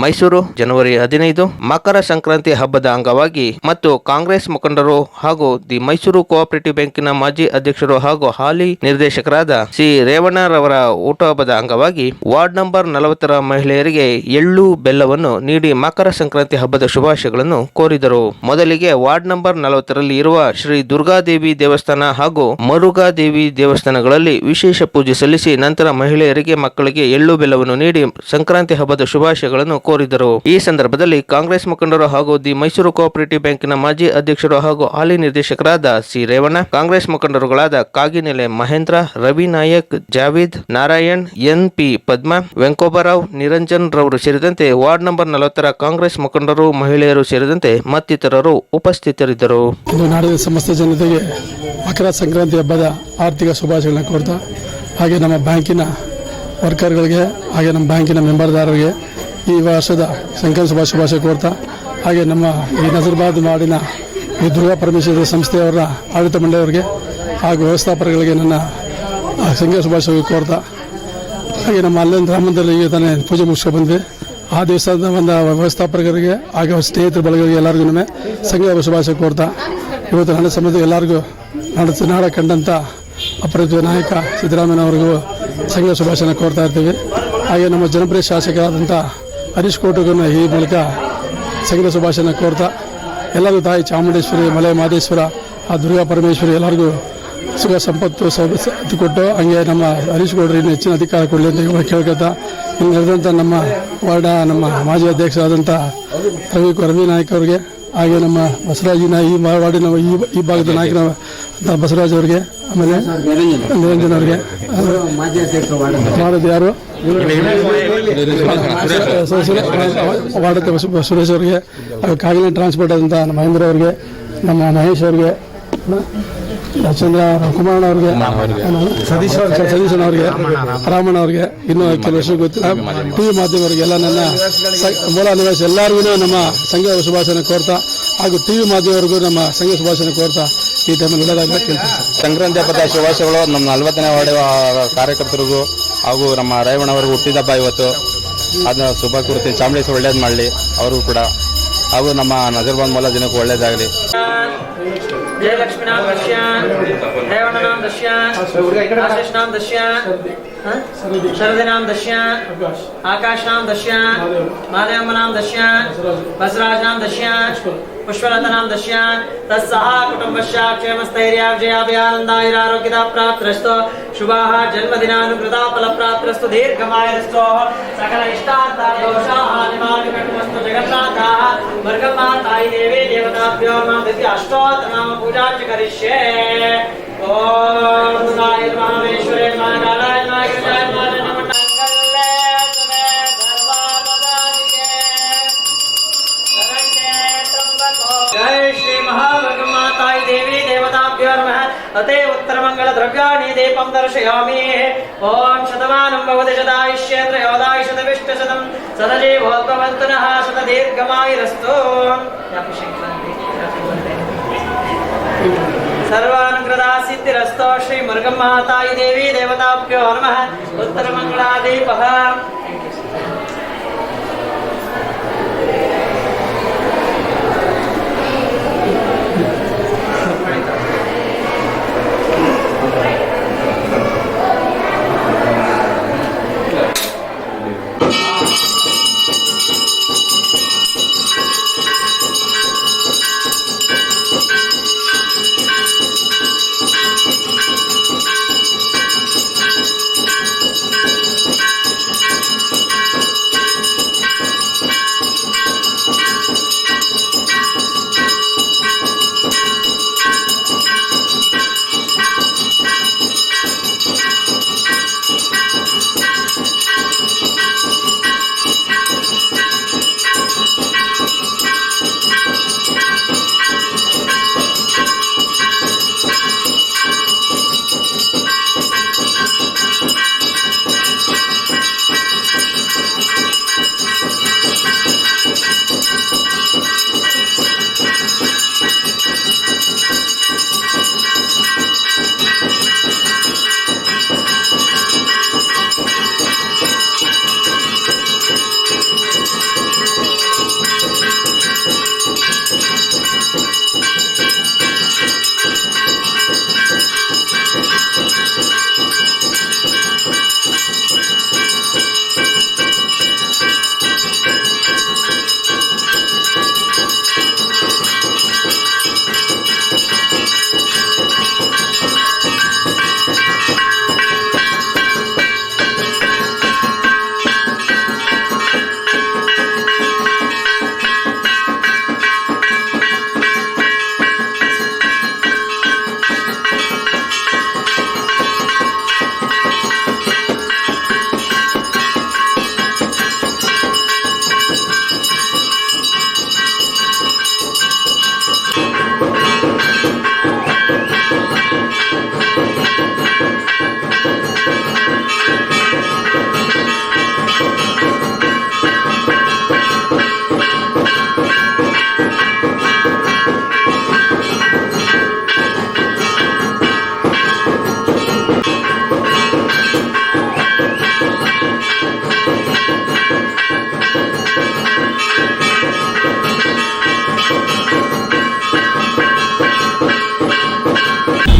ಮೈಸೂರು ಜನವರಿ ಹದಿನೈದು ಮಕರ ಸಂಕ್ರಾಂತಿ ಹಬ್ಬದ ಅಂಗವಾಗಿ ಮತ್ತು ಕಾಂಗ್ರೆಸ್ ಮುಖಂಡರು ಹಾಗೂ ದಿ ಮೈಸೂರು ಕೋಆಪರೇಟಿವ್ ಬ್ಯಾಂಕಿನ ಮಾಜಿ ಅಧ್ಯಕ್ಷರು ಹಾಗೂ ಹಾಲಿ ನಿರ್ದೇಶಕರಾದ ಸಿ ರೇವಣ್ಣರವರ ಹುಟ್ಟುಹಬ್ಬದ ಅಂಗವಾಗಿ ವಾರ್ಡ್ ನಂಬರ್ ನಲವತ್ತರ ಮಹಿಳೆಯರಿಗೆ ಎಳ್ಳು ಬೆಲ್ಲವನ್ನು ನೀಡಿ ಮಕರ ಸಂಕ್ರಾಂತಿ ಹಬ್ಬದ ಶುಭಾಶಯಗಳನ್ನು ಕೋರಿದರು. ಮೊದಲಿಗೆ ವಾರ್ಡ್ ನಂಬರ್ ನಲವತ್ತರಲ್ಲಿ ಇರುವ ಶ್ರೀ ದುರ್ಗಾದೇವಿ ದೇವಸ್ಥಾನ ಹಾಗೂ ಮರುಗಾದೇವಿ ದೇವಸ್ಥಾನಗಳಲ್ಲಿ ವಿಶೇಷ ಪೂಜೆ ಸಲ್ಲಿಸಿ ನಂತರ ಮಹಿಳೆಯರಿಗೆ ಮಕ್ಕಳಿಗೆ ಎಳ್ಳು ಬೆಲ್ಲವನ್ನು ನೀಡಿ ಸಂಕ್ರಾಂತಿ ಹಬ್ಬದ ಶುಭಾಶಯಗಳನ್ನು ಕೋರಿದರು. ಈ ಸಂದರ್ಭದಲ್ಲಿ ಕಾಂಗ್ರೆಸ್ ಮುಖಂಡರು ಹಾಗೂ ದಿ ಮೈಸೂರು ಕೋಆಪರೇಟಿವ್ ಬ್ಯಾಂಕಿನ ಮಾಜಿ ಅಧ್ಯಕ್ಷರು ಹಾಗೂ ಹಾಲಿ ನಿರ್ದೇಶಕರಾದ ಸಿ. ರೇವಣ್ಣ, ಕಾಂಗ್ರೆಸ್ ಮುಖಂಡರುಗಳಾದ ಕಾಗಿನೆಲೆ ಮಹೇಂದ್ರ, ರವಿ ನಾಯಕ್, ಜಾವೀದ್ ನಾರಾಯಣ್, ಎನ್. ಪಿ. ಪದ್ಮ, ವೆಂಕೋಬರಾವ್, ನಿರಂಜನ್ ರವರು ಸೇರಿದಂತೆ ವಾರ್ಡ್ ನಂಬರ್ ನಲವತ್ತರ ಕಾಂಗ್ರೆಸ್ ಮುಖಂಡರು, ಮಹಿಳೆಯರು ಸೇರಿದಂತೆ ಮತ್ತಿತರರು ಉಪಸ್ಥಿತರಿದ್ದರು. ನಾಡಿನ ಸಮಸ್ತ ಜನತೆಗೆ ಮಕರ ಸಂಕ್ರಾಂತಿ ಹಬ್ಬದ ಆರ್ಥಿಕ ಶುಭಾಶಯಗಳನ್ನು ಕೋರ್ತಾ, ಹಾಗೆ ನಮ್ಮ ಬ್ಯಾಂಕಿನ ವರ್ಕರ್ಗಳಿಗೆ, ಹಾಗೆ ನಮ್ಮ ಬ್ಯಾಂಕಿನ ಮೆಂಬರ್ದಾರರಿಗೆ ಈ ವರ್ಷದ ಸಂಕಲ್ಪ ಸಭಾ ಶುಭಾಶಯ ಕೋರ್ತಾ ಹಾಗೆ ನಮ್ಮ ಈ ನಜರ್ಬಾದ್ ನಾಡಿನ ಈ ದುರ್ಗಾ ಪರಮೇಶ್ವರ ಸಂಸ್ಥೆಯವರ ಆಡಳಿತ ಮಂಡಳಿಯವರಿಗೆ ಹಾಗೂ ವ್ಯವಸ್ಥಾಪಕರಿಗೆ ನನ್ನ ಸಂಘ ಶುಭಾಶಯ ಕೋರ್ತಾ ಹಾಗೆ ನಮ್ಮ ಅಲ್ಲಿಂದ ರಾಮಂದಿರಲ್ಲಿ ಈಗ ತಾನೇ ಪೂಜೆ ಮುಗಿಸ್ಕೊ ಬಂದ್ವಿ. ಆ ದೇವಸ್ಥಾನದ ಒಂದು ವ್ಯವಸ್ಥಾಪಕರಿಗೆ ಹಾಗೆ ಸ್ನೇಹಿತರ ಬಳಗರಿಗೆ ಎಲ್ಲರಿಗೂ ಸಂಘ ಶುಭಾಶಯ ಕೋರ್ತಾ ಇವತ್ತು ನನ್ನ ಸಂಬಂಧ ಎಲ್ಲರಿಗೂ ನಾಡ ನಾಡ ಕಂಡಂಥ ಅಪರಿಚಿತ ನಾಯಕ ಸಿದ್ದರಾಮಯ್ಯನವರಿಗೂ ಸಂಘ ಶುಭಾಶಯ ಕೋರ್ತಾ ಇರ್ತೀವಿ. ಹಾಗೆ ನಮ್ಮ ಜನಪ್ರಿಯ ಶಾಸಕರಾದಂಥ ಹರೀಶ್ ಕೋಟಗನ ಈ ಮೂಲಕ ಸಂಗೀತ ಶುಭಾಶಯನ ಕೋರ್ತಾ ಎಲ್ಲರಿಗೂ ತಾಯಿ ಚಾಮುಂಡೇಶ್ವರಿ, ಮಲೆ ಮಾದೇಶ್ವರ, ಆ ದುರ್ಗಾ ಪರಮೇಶ್ವರಿ ಎಲ್ಲರಿಗೂ ಸುಖ ಸಂಪತ್ತು ಸೌಲಭ್ಯ ಕೊಟ್ಟು, ಹಂಗೆ ನಮ್ಮ ಹರೀಶ್ ಗೌಡ್ರು ಇನ್ನೂ ಹೆಚ್ಚಿನ ಅಧಿಕಾರ ಕೊಡಲಿ ಅಂತ ಕೇಳ್ಕೊತ ಇಲ್ಲಿ ನಡೆದಂಥ ನಮ್ಮ ವಾರ್ಡ ನಮ್ಮ ಮಾಜಿ ಅಧ್ಯಕ್ಷರಾದಂಥ ರವಿ ರವಿ ನಾಯಕ್ ಅವರಿಗೆ ಹಾಗೆ ನಮ್ಮ ಬಸವರಾಜಿನ ಈ ವಾರ್ಡಿನ ಈ ಈ ಭಾಗದ ನಾಯಕನ ಅಂತ ಬಸವರಾಜ್ ಅವರಿಗೆ, ಆಮೇಲೆ ನಿರಂಜನ್ ಅವರಿಗೆ. ಮಾಡೋದು ಯಾರು? ವಾರ್ಡ್ ಸುರೇಶ್ ಅವರಿಗೆ ಕಾಗಿನ ಟ್ರಾನ್ಸ್ಪೋರ್ಟ್ ನಮ್ಮ ಮಹೇಂದ್ರ ಅವರಿಗೆ, ನಮ್ಮ ಮಹೇಶ್ ಅವರಿಗೆ ಚಂದ್ರ ಕುಮಾರಣ್ಣ ಅವರಿಗೆ. ಸತೀಶ್ ಸತೀಶನ್ ಅವರಿಗೆ ರಾಮಣ್ಣ ಅವರಿಗೆ ಇನ್ನು ಕೆಲವು ಗೊತ್ತಿಲ್ಲ ಟಿ ವಿ ಮಾಧ್ಯಮವರಿಗೆ ಎಲ್ಲ ನನ್ನ ಮೂಲ ನಿವಾಸಿ ಎಲ್ಲರಿಗೂ ನಮ್ಮ ಸಂಘ ಶುಭಾಶಯನ ಕೋರ್ತಾ ಹಾಗೂ ಟಿ ವಿ ಮಾಧ್ಯಮವರೆಗೂ ನಮ್ಮ ಸಂಘ ಶುಭಾಶಯನ ಕೋರ್ತಾ ಈ ಟೈಮಲ್ಲಿ ಒಳ್ಳೆಯದಾಗಲಿ ಕೇಳ್ತೀನಿ. ಸಂಕ್ರಾಂತಿ ಹಬ್ಬದ ಶುಭಾಶಯಗಳು ನಮ್ಮ ನಲವತ್ತನೇ ವಾರ್ಡ್ ಕಾರ್ಯಕರ್ತರಿಗೂ ಹಾಗೂ ನಮ್ಮ ರಾಯಣ್ಣವರಿಗೂ ಹುಟ್ಟಿದಬ್ಬ ಇವತ್ತು. ಅದನ್ನ ಶುಭ ಕುರಿತು ಚಾಮುಂಡೇಶ್ವರಿ ಒಳ್ಳೇದು ಮಾಡಲಿ ಅವರು ಕೂಡ. ಹಾಗೂ ನಮ್ಮ ನಜರ್ಬಾನ್ ಮೊಲ ಜನಕ್ಕೂ ಒಳ್ಳೇದಾಗಲಿ जयलक्ष्मीनाम दश्यान् रेवणनाम दश्यान् आशिषनाम दश्यान् शरदिनाम दश्यान् आकाशनाम दश्यान् मालयम्मनाम दश्यान् बसराजनाम दश्यान् पुष्पलतनाम दश्यान् तत्सह कुटुम्बस्य क्षेमस्थैर्याविजयाभयानन्दायुरारोग्यता प्राप्तरस्तो शुभाः जन्मदिनानुकृता फलप्राप्तरस्तु दीर्घमायरस्तो सकल इष्टार्थदोषाः निवारणकटुमस्तु जगन्नाथाः वर्गमातायि देवी देवताभ्यो माँ प्रति अष्टोत्तमां पूजा च करिष्ये। ॐ दुर्गाय महामेश्वरे महाकालाय महागिरिजाय महाजनमण्डले जय श्री महाभगमाताई देवी देवताभ्यो नमः। तते उत्तरमङ्गल द्रव्याणि दीपं दर्शयामि ॐ शतमानं भवति शतायुष्येन्द्रयोदायुषतविष्टशतं सदजीवोद्भवन्तु नः शतदीर्घमायुरस्तु सर्वानुग्रदा सिद्धिरस्तो श्री मुरुगमाताई देवी देवताभ्यो नमः उत्तरमङ्गलादीपः